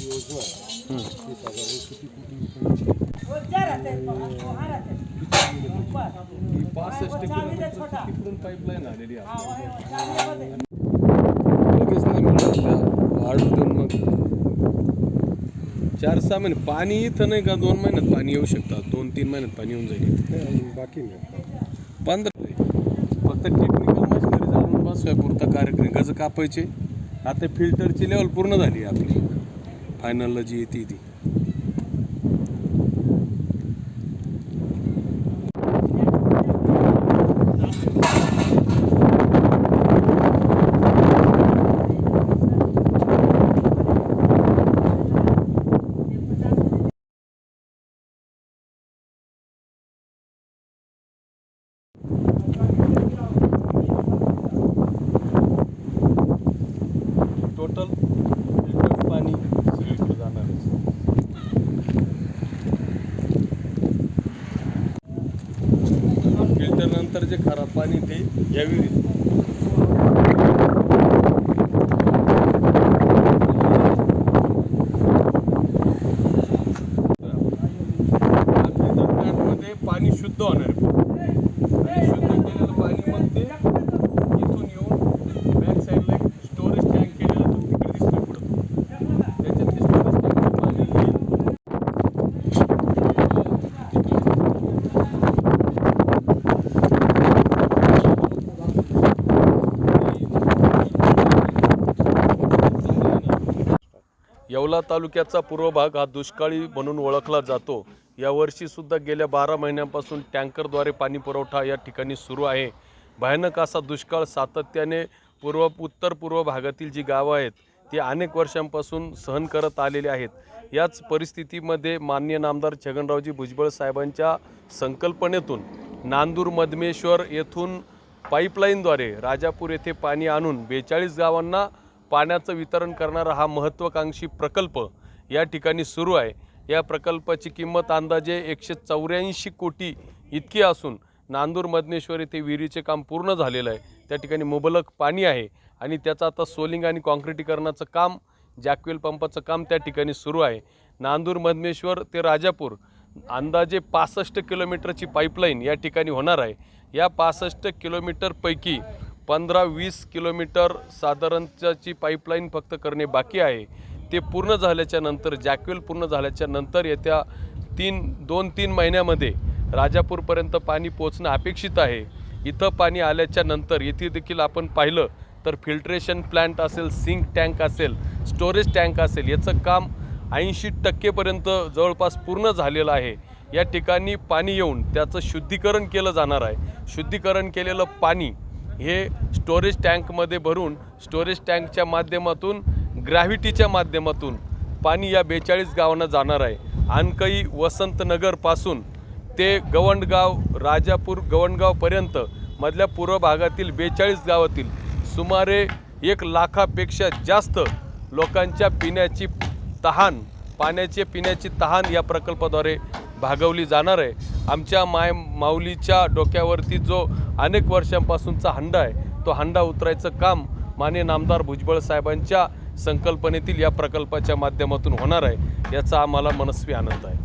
ही योजना ती साधारण किती कोटी ही पासष्ट किलोमीटर तिकडून पाईपलाईन आलेली आहे लगेच नाही मिळालं वाढू मग चार सहा महिने पाणी इथं नाही का दोन महिन्यात पाणी येऊ शकतात दोन तीन महिन्यात पाणी येऊन जाईल इथं. नाही अजून बाकी नाही पंधरा फक्त टेक्निकल मशिनरी जाणून बसवायपुरता कार्यक्रम गज कापायचे आता फिल्टरची लेवल पूर्ण झाली आहे आपली फायनलला जी येते ती जे खराब पाणी ते या विहिरीत पाणी शुद्ध होणार. आहे आणि शुद्ध केलेलं पाणी मग ते इथून येऊन बॅक साईडला एक स्टोरेज टँक केलेला तो तिकडे दिसतो पुढं त्याच्यात ते स्टोरेज टँक पाणी येईल येवला तालुक्याचा पूर्व भाग हा दुष्काळी म्हणून ओळखला जातो. यावर्षीसुद्धा गेल्या बारा महिन्यांपासून टँकरद्वारे पाणी पुरवठा या ठिकाणी सुरू आहे. भयानक असा दुष्काळ सातत्याने पूर्व उत्तर पूर्व भागातील जी गावं आहेत ती अनेक वर्षांपासून सहन करत आलेले आहेत. याच परिस्थितीमध्ये मान्य नामदार छगनरावजी भुजबळ साहेबांच्या संकल्पनेतून नांदूर मधमेश्वर येथून पाईपलाईनद्वारे राजापूर येथे पाणी आणून बेचाळीस गावांना पाण्याचं वितरण करणारा हा महत्त्वाकांक्षी प्रकल्प या ठिकाणी सुरू आहे. या प्रकल्पाची किंमत अंदाजे एकशे चौऱ्याऐंशी कोटी इतकी असून नांदूर मधनेश्वर येथे विहिरीचे काम पूर्ण झालेलं आहे. त्या ठिकाणी मुबलक पाणी आहे आणि त्याचं आता सोलिंग आणि कॉन्क्रिटीकरणाचं काम जॅकवेल पंपाचं काम त्या ठिकाणी सुरू आहे. नांदूर मधमेश्वर ते राजापूर अंदाजे पासष्ट किलोमीटरची पाईपलाईन या ठिकाणी होणार आहे. या पासष्ट किलोमीटरपैकी पंधरा वीस किलोमीटर साधारणची पाईपलाईन फक्त करणे बाकी आहे. ते पूर्ण झाल्याच्यानंतर जॅकवेल पूर्ण झाल्याच्यानंतर येत्या तीन दोन तीन महिन्यामध्ये राजापूरपर्यंत पाणी पोचणं अपेक्षित आहे. इथं पाणी आल्याच्यानंतर येथे देखील आपण पाहिलं तर फिल्ट्रेशन प्लॅन्ट असेल सिंक टँक असेल स्टोरेज टँक असेल याचं काम ऐंशी टक्केपर्यंत जवळपास पूर्ण झालेलं आहे. या ठिकाणी पाणी येऊन त्याचं शुद्धीकरण केलं जाणार आहे. शुद्धीकरण केलेलं पाणी हे स्टोरेज टँकमध्ये भरून स्टोरेज टँकच्या माध्यमातून ग्रॅव्हिटीच्या माध्यमातून पाणी या बेचाळीस गावांना जाणार आहे. आणकई वसंतनगरपासून ते गवंडगाव राजापूर गवंडगावपर्यंत मधल्या पूर्व भागातील बेचाळीस गावातील सुमारे एक लाखापेक्षा जास्त लोकांच्या पिण्याची तहान पाण्याचे पिण्याची तहान या प्रकल्पाद्वारे भागवली जाणार आहे. आमच्या माय माऊलीच्या डोक्यावरती जो अनेक वर्षांपासूनचा हंडा आहे तो हंडा उतरायचं काम माने नामदार भुजबळ साहेबांच्या संकल्पनेतील या प्रकल्पाच्या माध्यमातून होणार आहे याचा आम्हाला मनस्वी आनंद आहे.